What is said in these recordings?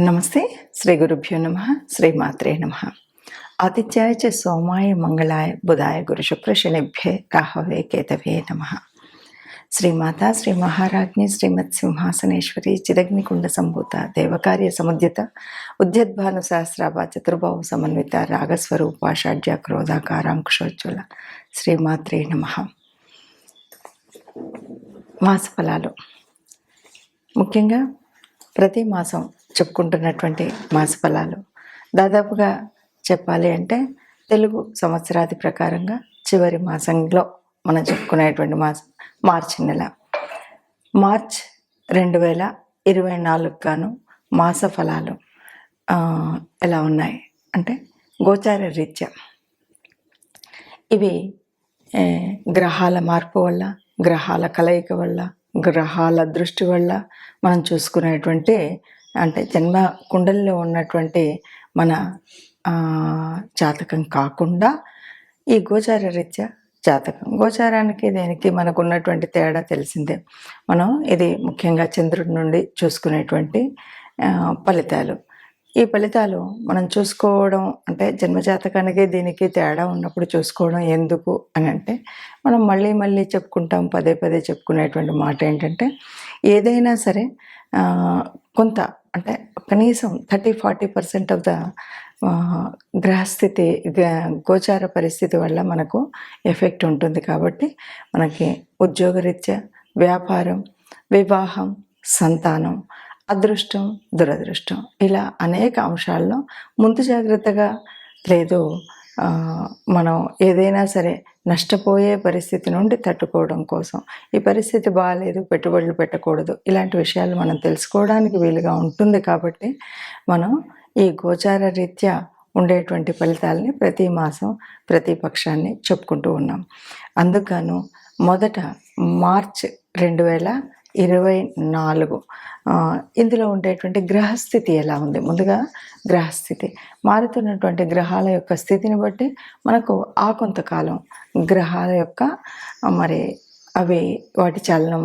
నమస్తే. శ్రీ గురుభ్యో నమ. శ్రీమాత్రే నమ. ఆతిథ్యాయ చ సోమాయ మంగళాయ బుధాయ గురు శుక్ర శనిభ్యే రాహవే కేతవే నమ. శ్రీమాత శ్రీ మహారాజ్ని శ్రీమత్ సింహాసనేశ్వరి చిరగ్నికుండ సంభూత దేవకార్య సముద్యత ఉద్యద్భాను సహస్రాభ చతుర్భావ సమన్విత రాగస్వరూప షాడ్య క్రోధాకారాంకుశోజ్వల శ్రీమాత్రే నమ. మాస ఫలాలు. ముఖ్యంగా ప్రతి మాసం చెప్పుకుంటున్నటువంటి మాస ఫలాలు దాదాపుగా చెప్పాలి అంటే తెలుగు సంవత్సరాది ప్రకారంగా చివరి మాసంలో మనం చెప్పుకునేటువంటి మాసం మార్చి నెల. మార్చ్ రెండు వేల ఇరవై నాలుగు గాను మాస ఫలాలు ఎలా ఉన్నాయి? అంటే గోచార రీత్యా. ఇవి గ్రహాల మార్పు వల్ల గ్రహాల కలయిక వల్ల గ్రహాల దృష్టి వల్ల మనం చూసుకునేటువంటి అంటే జన్మ కుండలిలో ఉన్నటువంటి మన జాతకం కాకుండా ఈ గోచార రీత్యా జాతకం. గోచారానికి దేనికి మనకు ఉన్నటువంటి తేడా తెలిసిందే. మనం ఇది ముఖ్యంగా చంద్రుడి నుండి చూసుకునేటువంటి ఫలితాలు. ఈ ఫలితాలు మనం చూసుకోవడం అంటే జన్మజాతకానికి దీనికి తేడా ఉన్నప్పుడు చూసుకోవడం ఎందుకు అని అంటే మనం మళ్ళీ మళ్ళీ చెప్పుకుంటాం పదే పదే చెప్పుకునేటువంటి మాట ఏంటంటే ఏదైనా సరే కొంత అంటే కనీసం thirty forty percent of the గ్రహస్థితి గ- గోచార పరిస్థితి వల్ల మనకు ఎఫెక్ట్ ఉంటుంది కాబట్టి మనకి ఉద్యోగరీత్యా వ్యాపారం వివాహం సంతానం అదృష్టం దురదృష్టం ఇలా అనేక అంశాల్లో ముందు జాగ్రత్తగా లేదు. మనం ఏదైనా సరే నష్టపోయే పరిస్థితి నుండి తట్టుకోవడం కోసం. ఈ పరిస్థితి బాగాలేదు పెట్టుబడులు పెట్టకూడదు. ఇలాంటి విషయాలు మనం తెలుసుకోవడానికి వీలుగా ఉంటుంది కాబట్టి మనం ఈ గోచార రీత్యా ఉండేటువంటి ఫలితాలని ప్రతి మాసం ప్రతి పక్షాన్ని చెప్పుకుంటూ ఉన్నాం. అందుకు మొదట మార్చ్ రెండు వేల ఇరవై నాలుగు. ఇందులో ఉండేటువంటి గ్రహస్థితి ఎలా ఉంది? ముందుగా గ్రహస్థితి. మారుతున్నటువంటి గ్రహాల యొక్క స్థితిని బట్టి మనకు ఆ కొంతకాలం గ్రహాల యొక్క మరి అవి వాటి చలనం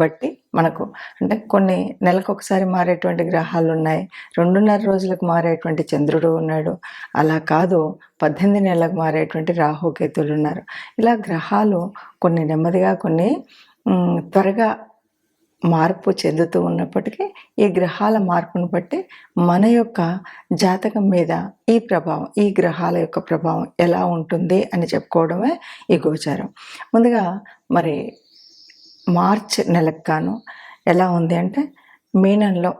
బట్టి మనకు అంటే కొన్ని నెలకు ఒకసారి మారేటువంటి గ్రహాలు ఉన్నాయి. రెండున్నర రోజులకు మారేటువంటి చంద్రుడు ఉన్నాడు. అలా కాదు పద్దెనిమిది నెలలకు మారేటువంటి రాహుకేతులు ఉన్నారు. ఇలా గ్రహాలు కొన్ని నెమ్మదిగా కొన్ని త్వరగా మార్పు చెందుతూ ఉన్నప్పటికీ ఈ గ్రహాల మార్పును బట్టి మన యొక్క జాతకం మీద ఈ ప్రభావం ఈ గ్రహాల యొక్క ప్రభావం ఎలా ఉంటుంది అని చెప్పుకోవడమే ఈ గోచారం. ముందుగా మరి మార్చ్ నెలకు గాను ఎలా ఉంది అంటే మీనంలో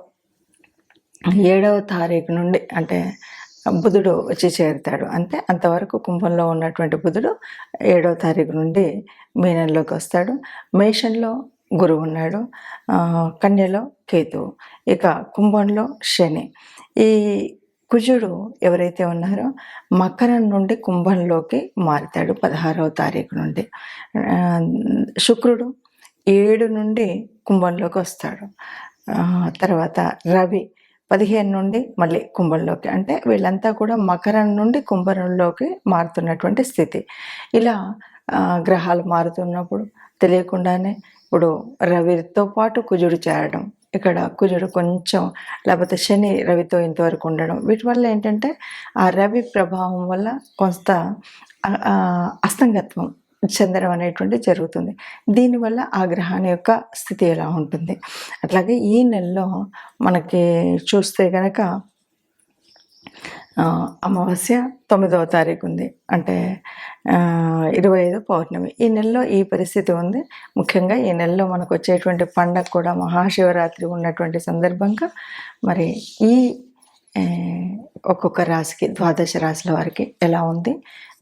ఏడవ తారీఖు నుండి అంటే బుధుడు వచ్చి చేరుతాడు. అంటే అంతవరకు కుంభంలో ఉన్నటువంటి బుధుడు ఏడవ తారీఖు నుండి మీనంలోకి వస్తాడు. మేషంలో గురువు ఉన్నాడు. కన్యలో కేతువు ఇక కుంభంలో శని. ఈ కుజుడు ఎవరైతే ఉన్నారో మకరం నుండి కుంభంలోకి మారుతాడు పదహారవ తారీఖు నుండి. శుక్రుడు ఏడు నుండి కుంభంలోకి వస్తాడు. తర్వాత రవి పదిహేను నుండి మళ్ళీ కుంభంలోకి. అంటే వీళ్ళంతా కూడా మకరం నుండి కుంభంలోకి మారుతున్నటువంటి స్థితి. ఇలా గ్రహాలు మారుతున్నప్పుడు తెలియకుండానే ఇప్పుడు రవితో పాటు కుజుడు చేరడం ఇక్కడ కుజుడు కొంచెం లేకపోతే శని రవితో ఇంతవరకు ఉండడం వీటి వల్ల ఏంటంటే ఆ రవి ప్రభావం వల్ల కొంత అస్తంగత్వం చెందడం అనేటువంటి జరుగుతుంది. దీనివల్ల ఆ గ్రహాన్ని యొక్క స్థితి ఎలా ఉంటుంది? అట్లాగే ఈ నెలలో మనకి చూస్తే కనుక అమావాస్య తొమ్మిదవ తారీఖు ఉంది. అంటే ఇరవై ఐదు పౌర్ణమి. ఈ నెలలో ఈ పరిస్థితి ఉంది. ముఖ్యంగా ఈ నెలలో మనకు వచ్చేటువంటి పండగ కూడా మహాశివరాత్రి ఉన్నటువంటి సందర్భంగా మరి ఈ ఒక్కొక్క రాశికి ద్వాదశ రాశుల వారికి ఎలా ఉంది?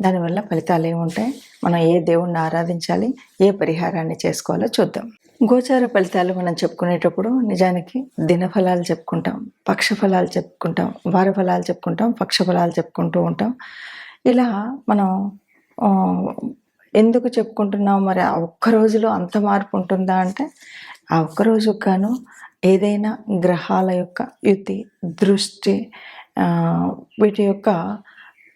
దానివల్ల ఫలితాలు ఏముంటాయి? మనం ఏ దేవుణ్ణి ఆరాధించాలి? ఏ పరిహారాన్ని చేసుకోవాలో చూద్దాం. గోచార ఫలితాలు మనం చెప్పుకునేటప్పుడు నిజానికి దిన ఫలాలు చెప్పుకుంటాం పక్ష ఫలాలు చెప్పుకుంటాం వార ఫలాలు చెప్పుకుంటాం పక్ష ఫలాలు చెప్పుకుంటూ ఉంటాం. ఇలా మనం ఎందుకు చెప్పుకుంటున్నావు? మరి ఆ ఒక్క రోజులో అంత మార్పు ఉంటుందా అంటే ఆ ఒక్క రోజుకు గాను ఏదైనా గ్రహాల యొక్క యుతి దృష్టి వీటి యొక్క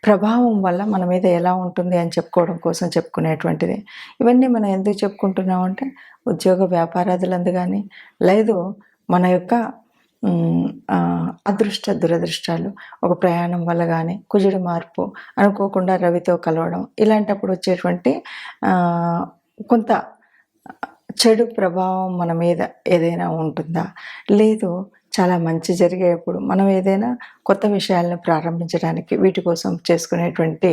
ప్రభావం వల్ల మన మీద ఎలా ఉంటుంది అని చెప్పుకోవడం కోసం చెప్పుకునేటువంటిది. ఇవన్నీ మనం ఎందుకు చెప్పుకుంటున్నాం అంటే ఉద్యోగ వ్యాపారాదులందు కానీ లేదు మన యొక్క అదృష్ట దురదృష్టాలు ఒక ప్రయాణం వల్ల కానీ కుజుడు మార్పు అనుకోకుండా రవితో కలవడం ఇలాంటప్పుడు వచ్చేటువంటి కొంత చెడు ప్రభావం మన మీద ఏదైనా ఉంటుందా? లేదు చాలా మంచి జరిగేప్పుడు మనం ఏదైనా కొత్త విషయాలను ప్రారంభించడానికి వీటి కోసం చేసుకునేటువంటి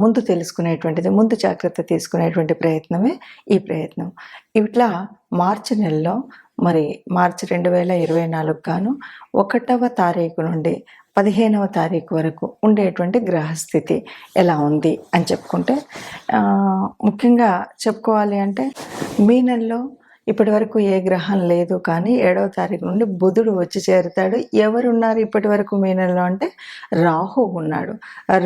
ముందు తెలుసుకునేటువంటిది ముందు జాగ్రత్త తీసుకునేటువంటి ప్రయత్నమే ఈ ప్రయత్నం. ఇట్లా మార్చి నెలలో మరి మార్చి రెండు వేల ఇరవై నాలుగు గాను ఒకటవ తారీఖు నుండి పదిహేనవ తారీఖు వరకు ఉండేటువంటి గ్రహస్థితి ఎలా ఉంది అని చెప్పుకుంటే ముఖ్యంగా చెప్పుకోవాలి అంటే మీ నెలలో ఇప్పటి వరకు ఏ గ్రహం లేదు కానీ ఏడవ తారీఖు నుండి బుధుడు వచ్చి చేరుతాడు. ఎవరు ఉన్నారు ఇప్పటి వరకు మీ నెలలో అంటే రాహు ఉన్నాడు.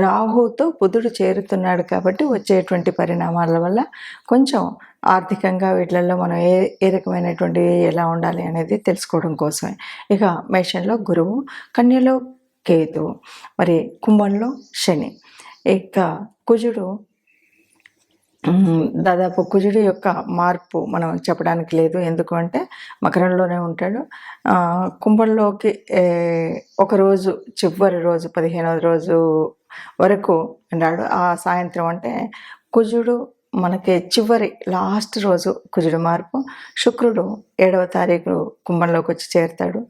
రాహుతో బుధుడు చేరుతున్నాడు కాబట్టి వచ్చేటువంటి పరిణామాల వల్ల కొంచెం ఆర్థికంగా వీటిలలో మనం ఏ ఏ రకమైనటువంటి ఎలా ఉండాలి అనేది తెలుసుకోవడం కోసమే. ఇక మేషంలో గురువు కన్యలో కేతు మరి కుంభంలో శని. ఇక కుజుడు దాదాపు కుజుడు యొక్క మార్పు మనం చెప్పడానికి లేదు. ఎందుకు అంటే మకరంలోనే ఉంటాడు. కుంభంలోకి ఒకరోజు ఒక రోజు చివరి రోజు పదిహేనవ రోజు వరకు ఉన్నాడు. ఆ సాయంత్రం అంటే కుజుడు మనకి చివరి లాస్ట్ రోజు కుజుడు మార్పు. శుక్రుడు ఏడవ తారీఖు కుంభంలోకి వచ్చి చేరుతాడు.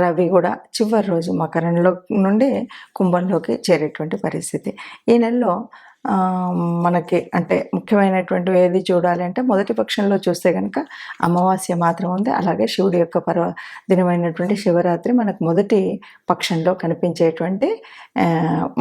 రవి కూడా చివరి రోజు మకరంలో నుండి కుంభంలోకి చేరేటువంటి పరిస్థితి. ఈ నెలలో మనకి అంటే ముఖ్యమైనటువంటి ఏది చూడాలి అంటే మొదటి పక్షంలో చూస్తే కనుక అమావాస్య మాత్రం ఉంది. అలాగే శివుడి యొక్క పర్వ దినమైనటువంటి శివరాత్రి మనకు మొదటి పక్షంలో కనిపించేటువంటి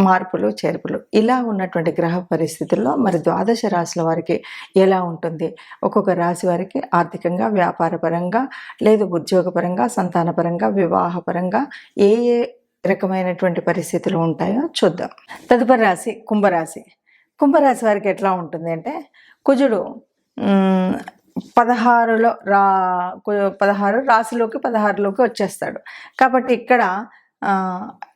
మార్పులు చేర్పులు. ఇలా ఉన్నటువంటి గ్రహ పరిస్థితుల్లో మరి ద్వాదశ రాశుల వారికి ఎలా ఉంటుంది? ఒక్కొక్క రాశి వారికి ఆర్థికంగా వ్యాపారపరంగా లేదు ఉద్యోగపరంగా సంతానపరంగా వివాహపరంగా ఏ ఏ రకమైనటువంటి పరిస్థితులు ఉంటాయో చూద్దాం. తదుపరి రాశి కుంభరాశి. కుంభరాశి వారికి ఎట్లా ఉంటుంది అంటే కుజుడు పదహారులో రా పదహారు రాశిలోకి పదహారులోకి వచ్చేస్తాడు. కాబట్టి ఇక్కడ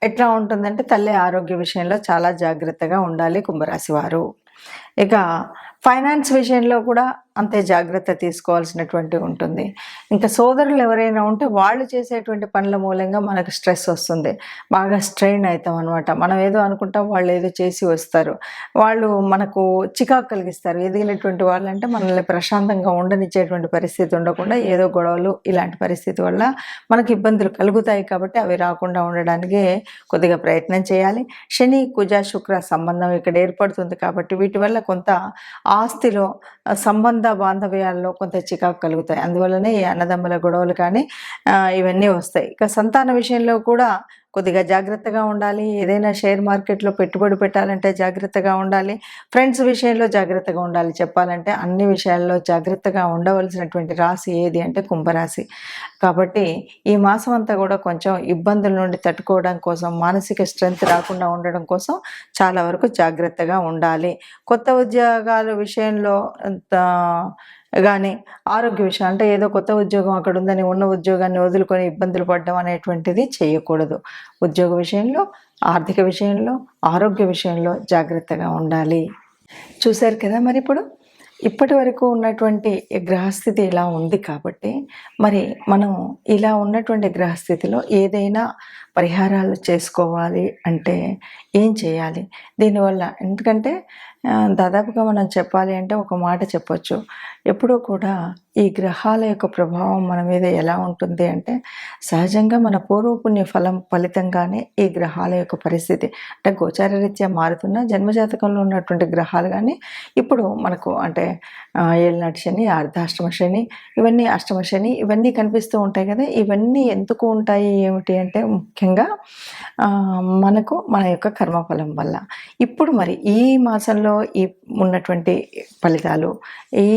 ఎట్లా ఉంటుందంటే తల్లి ఆరోగ్య విషయంలో చాలా జాగ్రత్తగా ఉండాలి కుంభరాశి వారు. ఇక ఫైనాన్స్ విషయంలో కూడా అంతే జాగ్రత్త తీసుకోవాల్సినటువంటి ఉంటుంది. ఇంకా సోదరులు ఎవరైనా ఉంటే వాళ్ళు చేసేటువంటి పనుల మూలంగా మనకు స్ట్రెస్ వస్తుంది. బాగా స్ట్రెయిన్ అవుతాం అనమాట మనం ఏదో అనుకుంటాం వాళ్ళు ఏదో చేసి వస్తారు. వాళ్ళు మనకు చికాకు కలిగిస్తారు. ఎదిగినటువంటి వాళ్ళంటే మనల్ని ప్రశాంతంగా ఉండనిచ్చేటువంటి పరిస్థితి ఉండకుండా ఏదో గొడవలు ఇలాంటి పరిస్థితి వల్ల మనకు ఇబ్బందులు కలుగుతాయి కాబట్టి అవి రాకుండా ఉండడానికి కొద్దిగా ప్రయత్నం చేయాలి. శని కుజ శుక్ర సంబంధం ఇక్కడ ఏర్పడుతుంది కాబట్టి వీటి వల్ల కొంత ఆస్తిలో సంబంధ బాంధవ్యాల్లో కొంత చికాకు కలుగుతాయి. అందువల్లనే ఈ అన్నదమ్ముల గొడవలు కానీ ఇవన్నీ వస్తాయి. ఇక సంతాన విషయంలో కూడా కొద్దిగా జాగ్రత్తగా ఉండాలి. ఏదైనా షేర్ మార్కెట్లో పెట్టుబడి పెట్టాలంటే జాగ్రత్తగా ఉండాలి. ఫ్రెండ్స్ విషయంలో జాగ్రత్తగా ఉండాలి. చెప్పాలంటే అన్ని విషయాల్లో జాగ్రత్తగా ఉండవలసినటువంటి రాశి ఏది అంటే కుంభరాశి. కాబట్టి ఈ మాసం అంతా కూడా కొంచెం ఇబ్బందుల నుండి తట్టుకోవడం కోసం మానసిక స్ట్రెంగ్త్ రాకుండా ఉండడం కోసం చాలా వరకు జాగ్రత్తగా ఉండాలి. కొత్త ఉద్యోగాల విషయంలో కానీ ఆరోగ్య విషయం అంటే ఏదో కొత్త ఉద్యోగం అక్కడ ఉందని ఉన్న ఉద్యోగాన్ని వదులుకొని ఇబ్బందులు పడడం అనేటువంటిది చేయకూడదు. ఉద్యోగ విషయంలో ఆర్థిక విషయంలో ఆరోగ్య విషయంలో జాగ్రత్తగా ఉండాలి. చూశారు కదా మరి ఇప్పుడు? ఇప్పటి వరకు ఉన్నటువంటి గ్రహస్థితి ఇలా ఉంది కాబట్టి మరి మనం ఇలా ఉన్నటువంటి గ్రహస్థితిలో ఏదైనా పరిహారాలు చేసుకోవాలి అంటే ఏం చేయాలి? దీనివల్ల ఎందుకంటే దాదాపుగా మనం చెప్పాలి అంటే ఒక మాట చెప్పొచ్చు. ఎప్పుడూ కూడా ఈ గ్రహాల యొక్క ప్రభావం మన మీద ఎలా ఉంటుంది అంటే సహజంగా మన పూర్వపుణ్య ఫలం ఫలితంగానే ఈ గ్రహాల యొక్క పరిస్థితి అంటే గోచారరీత్యా మారుతున్న జన్మజాతకంలో ఉన్నటువంటి గ్రహాలు కానీ ఇప్పుడు మనకు అంటే ఏళ్ళనాటి శని అర్ధాష్టమ శని ఇవన్నీ అష్టమ శని ఇవన్నీ కనిపిస్తూ ఉంటాయి కదా ఇవన్నీ ఎందుకు ఉంటాయి? ఏమిటి అంటే ముఖ్యంగా ముఖ్యంగా మనకు మన యొక్క కర్మఫలం వల్ల. ఇప్పుడు మరి ఈ మాసంలో ఈ ఉన్నటువంటి ఫలితాలు ఈ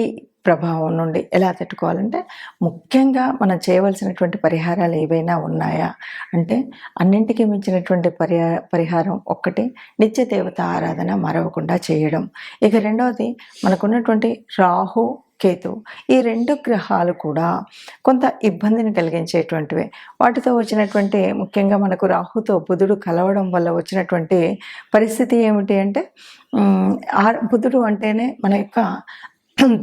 ప్రభావం నుండి ఎలా తట్టుకోవాలంటే ముఖ్యంగా మనం చేయవలసినటువంటి పరిహారాలు ఏవైనా ఉన్నాయా? అంటే అన్నింటికీ మించినటువంటి పరిహా పరిహారం ఒక్కటి నిత్య దేవత ఆరాధన మరవకుండా చేయడం. ఇక రెండవది మనకున్నటువంటి రాహు కేతు ఈ రెండు గ్రహాలు కూడా కొంత ఇబ్బందిని కలిగించేటువంటివే. వాటితో వచ్చినటువంటి ముఖ్యంగా మనకు రాహుతో బుధుడు కలవడం వల్ల వచ్చినటువంటి పరిస్థితి ఏమిటి అంటే ఆ బుధుడు అంటేనే మన యొక్క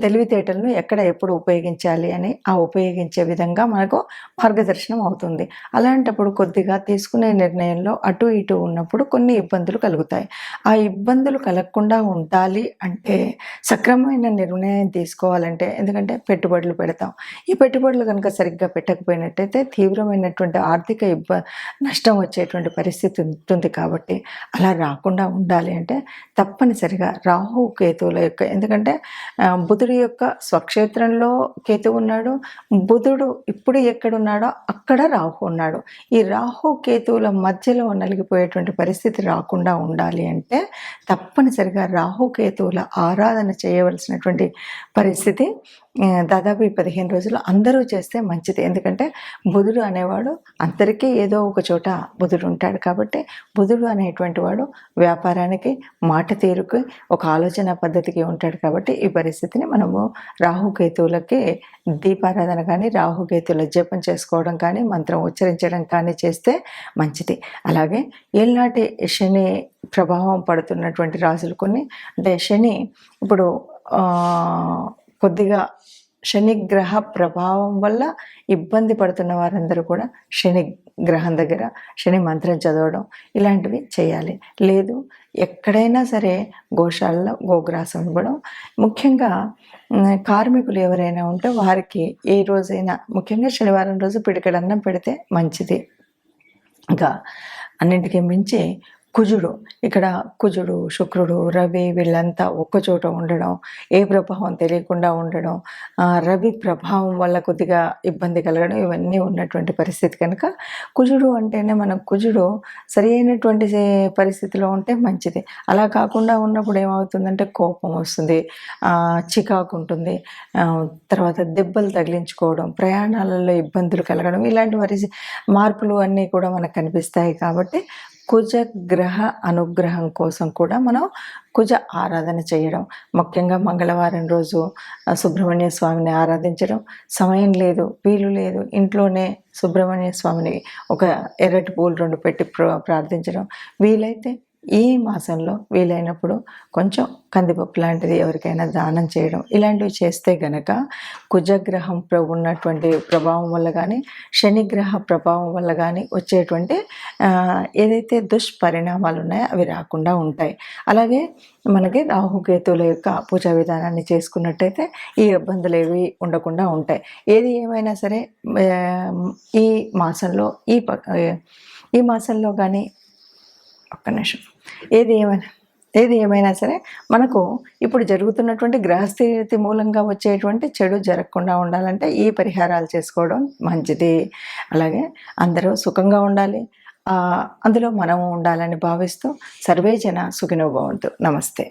తెలివితేటలను ఎక్కడ ఎప్పుడు ఉపయోగించాలి అని ఆ ఉపయోగించే విధంగా మనకు మార్గదర్శనం అవుతుంది. అలాంటప్పుడు కొద్దిగా తీసుకునే నిర్ణయంలో అటు ఇటు ఉన్నప్పుడు కొన్ని ఇబ్బందులు కలుగుతాయి. ఆ ఇబ్బందులు కలగకుండా ఉండాలి అంటే సక్రమమైన నిర్ణయం తీసుకోవాలంటే ఎందుకంటే పెట్టుబడులు పెడతాం. ఈ పెట్టుబడులు కనుక సరిగ్గా పెట్టకపోయినట్టయితే తీవ్రమైనటువంటి ఆర్థిక ఇబ్బ నష్టం వచ్చేటువంటి పరిస్థితి ఉంటుంది కాబట్టి అలా రాకుండా ఉండాలి అంటే తప్పనిసరిగా రాహు కేతువుల యొక్క ఎందుకంటే బుధుడి యొక్క స్వక్షేత్రంలో కేతు ఉన్నాడు. బుధుడు ఇప్పుడు ఎక్కడున్నాడో అక్కడ రాహు ఉన్నాడు. ఈ రాహు కేతువుల మధ్యలో నలిగిపోయేటువంటి పరిస్థితి రాకుండా ఉండాలి అంటే తప్పనిసరిగా రాహు కేతువుల ఆరాధన చేయవలసినటువంటి పరిస్థితి దాదాపు ఈ పదిహేను రోజులు అందరూ చేస్తే మంచిది. ఎందుకంటే బుధుడు అనేవాడు అందరికీ ఏదో ఒక చోట బుధుడు ఉంటాడు కాబట్టి బుధుడు అనేటువంటి వాడు వ్యాపారానికి మాట తీరుకి ఒక ఆలోచన పద్ధతికి ఉంటాడు కాబట్టి ఈ పరిస్థితిని మనము రాహుకేతువులకి దీపారాధన కానీ రాహుకేతుల జపం చేసుకోవడం కానీ మంత్రం ఉచ్చరించడం కానీ చేస్తే మంచిది. అలాగే ఏళ్ళనాటి శని ప్రభావం పడుతున్నటువంటి రాజులు కొన్ని. అంటే శని ఇప్పుడు కొద్దిగా శని గ్రహ ప్రభావం వల్ల ఇబ్బంది పడుతున్న వారందరూ కూడా శని గ్రహం దగ్గర శని మంత్రం చదవడం ఇలాంటివి చేయాలి. లేదు ఎక్కడైనా సరే గోశాలలో గోగ్రాసం ఇవ్వడం. ముఖ్యంగా కార్మికులు ఎవరైనా ఉంటే వారికి ఏ రోజైనా ముఖ్యంగా శనివారం రోజు పిడికడన్నం పెడితే మంచిది. ఇంకా అన్నింటికీ మించి కుజుడు. ఇక్కడ కుజుడు శుక్రుడు రవి వీళ్ళంతా ఒక్కచోట ఉండడం ఏ ప్రభావం తెలియకుండా ఉండడం రవి ప్రభావం వల్ల కొద్దిగా ఇబ్బంది కలగడం ఇవన్నీ ఉన్నటువంటి పరిస్థితి కనుక కుజుడు అంటేనే మనం కుజుడు సరి అయినటువంటి పరిస్థితిలో ఉంటే మంచిది. అలా కాకుండా ఉన్నప్పుడు ఏమవుతుందంటే కోపం వస్తుంది చికాకు ఉంటుంది తర్వాత దెబ్బలు తగిలించుకోవడం ప్రయాణాలలో ఇబ్బందులు కలగడం ఇలాంటి మరి మార్పులు అన్నీ కూడా మనకు కనిపిస్తాయి కాబట్టి కుజ గ్రహ అనుగ్రహం కోసం కూడా మనం కుజ ఆరాధన చేయడం. ముఖ్యంగా మంగళవారం రోజు సుబ్రహ్మణ్య స్వామిని ఆరాధించడం. సమయం లేదు వీలు లేదు. ఇంట్లోనే సుబ్రహ్మణ్య స్వామిని ఒక ఎర్రటి పూలు రెండు పెట్టి ప్ర- ప్రార్థించడం. వీలైతే ఈ మాసంలో వీలైనప్పుడు కొంచెం కందిపప్పు లాంటిది ఎవరికైనా దానం చేయడం ఇలాంటివి చేస్తే గనక కుజగ్రహం ఉన్నటువంటి ప్రభావం వల్ల కానీ శనిగ్రహ ప్రభావం వల్ల కానీ వచ్చేటువంటి ఏదైతే దుష్పరిణామాలు ఉన్నాయో అవి రాకుండా ఉంటాయి. అలాగే మనకి రాహుకేతువుల యొక్క పూజా విధానాన్ని చేసుకున్నట్టయితే ఈ ఇబ్బందులు ఏవి ఉండకుండా ఉంటాయి. ఏది ఏమైనా సరే ఈ మాసంలో ఈ ఈ మాసంలో కానీ ఒక్క నిమిషం. ఏది ఏమైనా ఏది ఏమైనా సరే మనకు ఇప్పుడు జరుగుతున్నటువంటి గ్రహస్థితి మూలంగా వచ్చేటువంటి చెడు జరగకుండా ఉండాలంటే ఈ పరిహారాలు చేసుకోవడం మంచిది. అలాగే అందరూ సుఖంగా ఉండాలి. అందులో మనము ఉండాలని భావిస్తూ సర్వే జన సుఖినో భవంతు. నమస్తే.